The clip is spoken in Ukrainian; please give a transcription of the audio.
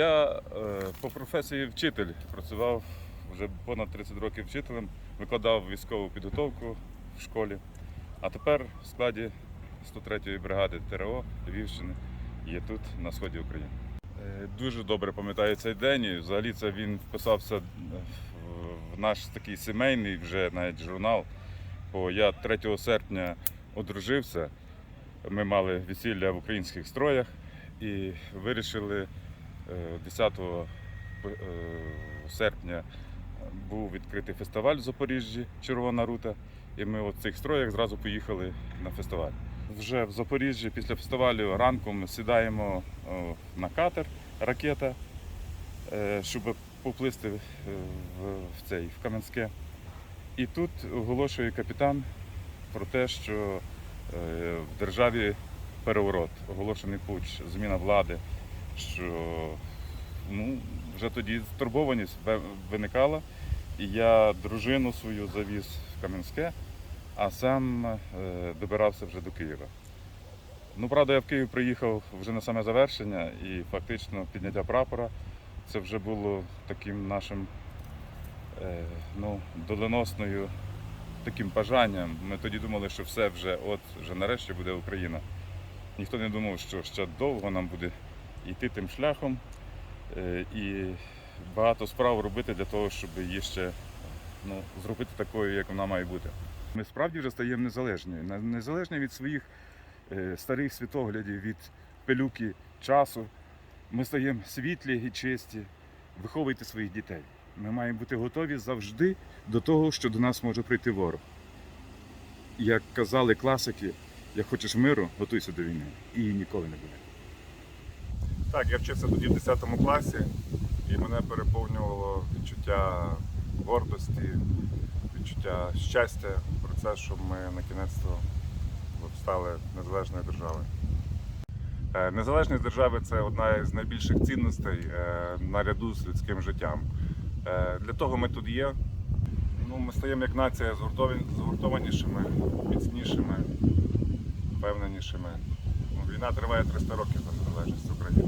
Я е, по професії вчитель працював вже понад 30 років вчителем, викладав військову підготовку в школі. А тепер в складі 103-ї бригади ТРО Львівщини є тут, на сході України. Е, Дуже добре пам'ятаю цей день. І взагалі це він вписався в- в наш такий сімейний вже навіть журнал. Бо я 3 серпня одружився. Ми мали весілля в українських строях і вирішили е, 10 е, серпня був відкритий фестиваль в Запоріжжі Червона рута. І ми в цих строях зразу поїхали на фестиваль. Вже в Запоріжжі після фестивалю ранком сідаємо на катер ракета, е, щоб поплисти е, в, цей в Кам'янське. І тут оголошує капітан про те, що в державі переворот, оголошений путч, зміна влади, що ну, вже тоді стурбованість виникала. І я дружину свою завіз в Кам'янське, а сам е, добирався вже до Києва. Ну, правда, я в Київ приїхав вже на саме завершення і фактично підняття прапора це вже було таким нашим е, ну, доленосною таким бажанням. Ми тоді думали, що все вже, от вже нарешті буде Україна. Ніхто не думав, що ще довго нам буде йти тим шляхом е, і багато справ робити для того, щоб її ще ну, зробити такою, як вона має бути. Ми справді вже стаємо незалежною. Не- Незалежні від своїх е, старих світоглядів, від пилюки часу. Ми стаємо світлі і чисті. Виховуйте своїх дітей. Ми маємо бути готові завжди до того, що до нас може прийти ворог. Як казали класики, як хочеш миру, готуйся до війни. І її ніколи не буде. Так, я вчився тоді в 10 класі, і мене переповнювало відчуття гордості, відчуття щастя про це, що ми на кінець стали незалежною державою. Е, Незалежність держави це одна із найбільших цінностей е, наряду з людським життям. Е, Для того ми тут є. Ну, ми стаємо як нація згуртованішими, міцнішими, впевненішими. Війна триває 300 років незалежність України.